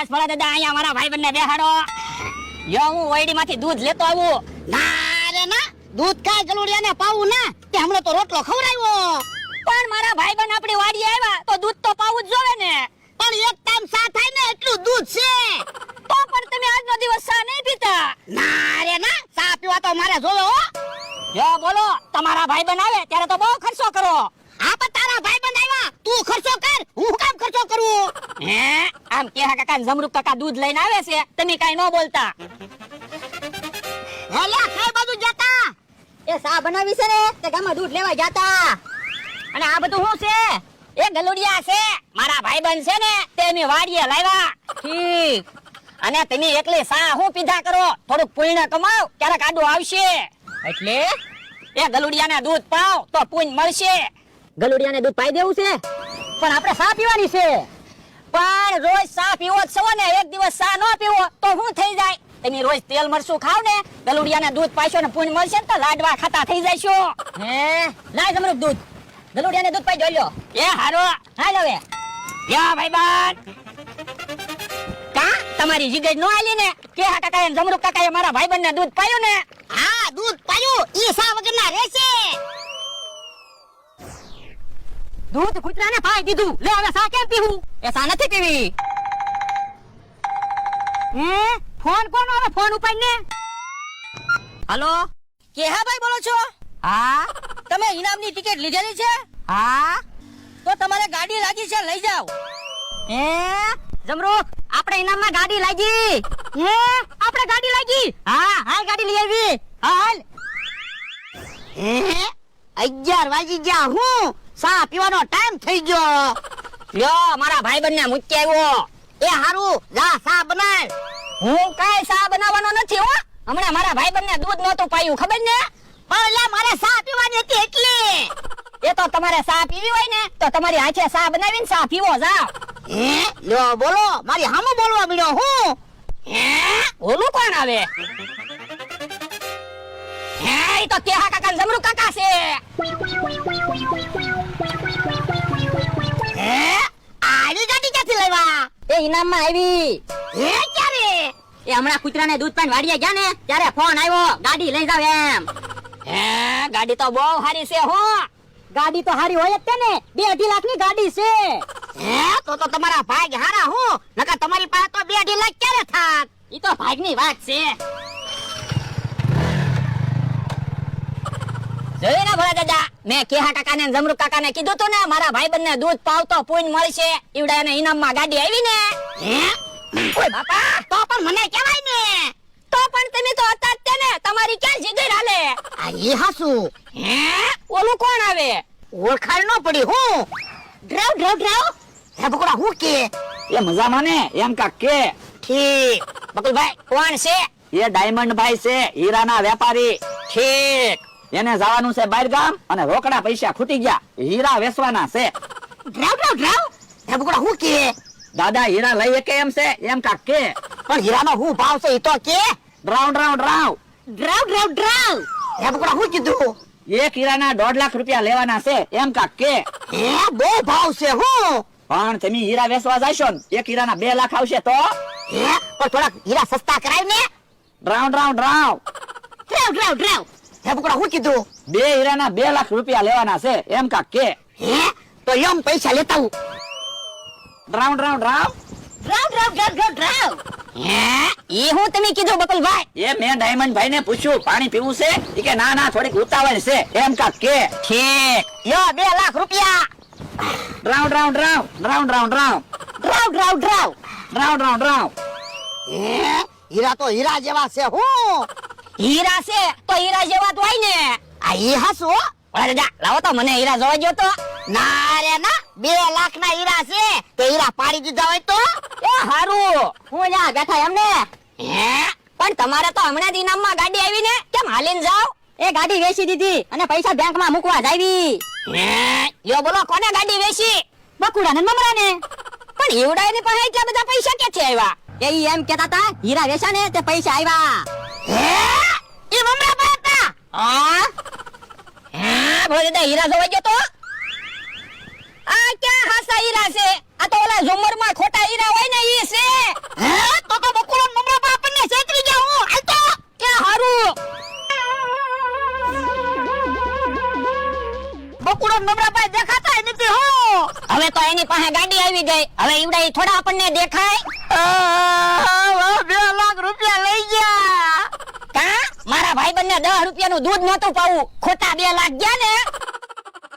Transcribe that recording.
બસ ભલા દાદા, અહીંયા મારા ભાઈ બંને બેહાડો. યો, હું ઓયડી માંથી દૂધ લેતો આવું. ના રે, ના, દૂધ કાય ગલુડિયાને પાવું ના. તે હમણે તો રોટલો ખવડાવ્યો. પણ મારા ભાઈ બન આપણી વાડી આવ્યા, તો દૂધ તો પાવું જ જોવે ને. પણ એક ટાઈમ સા થાય ને, એટલું દૂધ છે. તો પણ તમે આજનો દિવસ સા નહીં પીતા? ના રે, ના, સા પીવા તો મારે જોવે હો. જો બોલો, તમારા ભાઈ બન આવે, ત્યારે તો બહુ ખર્ચો કરો. આ પણ તારા ભાઈ બંધ આવ્યા. તું ખર્ચો કર. હું કામ ખર્ચો કરું? હે? આમ કેહા કાકા ને જમરૂક કાકા દૂધ લઈને આવે છે તમે કાઈ ન બોલતા. હેલા કઈ બાજુ જતા. એ સા બનાવી છે ને તે ગામમાં દૂધ લેવા જતા. અને આ બધું શું છે? એ ગલુડિયા છે. મારા ભાઈ બંધ છે ને તે અમે વાડીએ લાવ્યા. ઠીક. અને તમે એકલી સા હું પીધા કરો? થોડુંક પુણ્ય કમાવ ક્યારેક આડું આવશે. એટલે? એ ગલુડિયાને દૂધ પાવ તો પુણ્ય મળશે. ગલુડિયાને દૂધ પાઈ દેવું છે? પણ આપણે સા પીવાની છે? પણ રોજ સા પીવો છો ને, એક દિવસ સા ન પીવો, તો શું થઈ જાય? તમે રોજ તેલ મરચું ખાવ ને, ગલુડિયાને દૂધ પાઈશો ને પૂન મળશે ને તો લાડવા ખાતા થઈ જશો. હે? લાય તમારું દૂધ. ગલુડિયાને દૂધ પાઈ જોઈ એ હારો. હાલ હવે. યા ભાઈબાન કા? તમારી જીગજ નો આલી ને? કે હા કાકા એમ જમરૂક કાકા એ મારા ભાઈબંધ ને દૂધ પાયું ને? હા, દૂધ દૂધ કૂતરાને પાઈ દીધું. લે હવે સા કેમ પીવું? એ સા નથી પીવી. એ ફોન કોનો હવે? ફોન ઉપાડીને? હલો? કેહાભાઈ બોલો છો? હા? તમે ઇનામની ટિકિટ લીધેલી છે? હા? તો તમારે ગાડી લાગી છે લઈ જાઓ. એ જમરૂક આપણે ઇનામમાં ગાડી લાગી. એ આપણે ગાડી લાગી? હા હાલ ગાડી લઈ આવી. હાલ. હે? અગિયાર વાગી ગયા હું. સા પીવાનો ટાઈમ થઈ ગયો. લ્યો, મારા ભાઈબંધ ને મૂકી આવ્યો. એ હારું, જા સા બનાય? હું કઈ સા બનાવવાનો નથી, હો. હમણાં મારા ભાઈબંધ ને દૂધ નહોતું પાયું, ખબર ને? પણ મારે સા પીવાની હતી એટલે? એ તો તમારે સા પીવી હોય ને, તો તમારી હાથે સા બનાવીને સા પીવો, જાઓ. હે? લ્યો, બોલો, મારી હામું બોલવા મળ્યો હું? હે? ઓલું કોણ આવે? હે તો કેહા કાકા ઇનામમાં આવી. હે? ક્યારે? એ હમણાં કૂતરાને દૂધ પાન વાડીએ ગયા ને ત્યારે ફોન આવ્યો ગાડી લઈ જાવ એમ. હે? ગાડી તો બહુ સારી છે હો. ગાડી તો સારી હોય જ તે ને બે અઢી લાખની ગાડી છે. હે? તો તો તમારા ભાગ હારા હું નકર તમારી પાસે તો બે અઢી લાખ ક્યારે થાત? ઈ તો ભાગની વાત છે. જોયું ને ભોળા દાદા? મેં કેહા કાકા ને જમરૂક કાકા ને કીધું તું ને મારા ભાઈ ને દૂધ પાવતો પૂન મળશે. ઈવડા ને ઇનામમાં ગાડી આવી ને. હે? બાપા તો પણ મને કહેવાય ને. તો પણ તમે તો હતા જ ને તમારી ક્યાં જીગર હાલે? આ ઈ હાસુ. હે? ઓલું કોણ આવે? ઓળખાણ ન પડી હું? ડ્રાવ ડ્રાવ ડ્રાવ. હે બકુડા હું કે? એ મજામાં ને એમ કા કે. ઠીક. બકુલભાઈ કોણ છે? એ ડાયમંડ ભાઈ છે હીરાના વેપારી. ઠીક. એને જવાનું છે બહાર ગામ અને રોકડા પૈસા ખૂટી ગયા. હીરા વેચવાના છે. ડ્રાવ ડ્રાવ ડ્રાવ. હું કે? દાદા હીરા લઈ કે એમ છે. એમ કા કે. પણ હીરાનો હું ભાવ છે ઈ તો કે? ડ્રાવ ડ્રાવ ડ્રાવ. ડ્રાવ ડ્રાવ ડ્રાવ. હે બકુડા હું કીધું? એક હીરાના દોઢ લાખ રૂપિયા લેવાના છે. એમ કાક કે. હે બહુ ભાવ છે હું. પણ તમે હીરા વેચવા જાશો ને એક હીરાના બે લાખ આવશે તો? હે પણ થોડાક હીરા સસ્તા કરાય ને. ડ્રાવ રાઉન્ડ ડ્રાવ. ડ્રાવ ડ્રાવ ડ્રાવ. હે બકુડા હું કીધું? બે હીરાના બે લાખ રૂપિયા લેવાના છે. એમ કાક કે. હે? તો એમ પૈસા લેતા હું. ડ્રાઉન્ડ રાઉન્ડ રાવ ડ્રાવ ડ્રાવ ડ્રાવ ડ્રાવ ડ્રાવ. હે? ઈ હું તમે કીધું બકુલભાઈ. એ મેં ડાયમંડ ભાઈ ને પૂછ્યું પાણી પીવું છે? ઈ કે ના ના થોડીક ઉતાવળ છે. એમ કા કે. ઠીક. યો બે લાખ રૂપિયા. રાઉન્ડ રાઉન્ડ રાવ રાઉન્ડ રાઉન્ડ રાવ ડ્રાવ ડ્રાવ ડ્રાવ. રાઉન્ડ રાઉન્ડ રાવ હે? હીરા તો હીરા જેવા છે હું. હીરા છે તો હીરા જેવા તો હોય ને. આ ઈ હાસુ. ઓલા દાદા લાવો તો મને હીરા જોવા ગયો તો. ના રે ના બે લાખ ના હીરા છે તો હીરા પાડી દીધા હોય તો. એ હારું. હું જા બેઠા એમને. હે? પણ તમારે તો હમણાં જ ઇનામમાં ગાડી આવી ને. કેમ હાલીને જાવ એ ગાડી વેચી દીધી અને પૈસા બેંકમાં મૂકવા જાવી હે? યો બોલો કોને ગાડી વેચી? બકુડા ને મમરા ને પણ ઈવડા ની પાસે એટલા બધા પૈસા ક્યાંથી આવ્યા? એ એમ કેતા હતા હીરા વેચા ને તે પૈસા આવ્યા. હે? ભોજી મમરા પાતા હા? હા ભોજી દા હીરા જોવા ગયો તો. આ ક્યાં હાસા હીરા છે? આ તો ઓલા ઝુમરમાં ખોટા હીરા હોય ને ઈ છે. હે? તો તો બકુલો મમરા બાપ ને છેતરી ગયા હું. આ તો. કે હારું? બકુડો મમરા પાસે દેખાતા નથી હો. હવે તો એની પાસે ગાડી આવી ગઈ. હવે ઈવડા થોડા આપણને દેખાય. દસ રૂપિયાનું દૂધ નહોતું પાવું. ખોટા બે લાખ ગયા ને.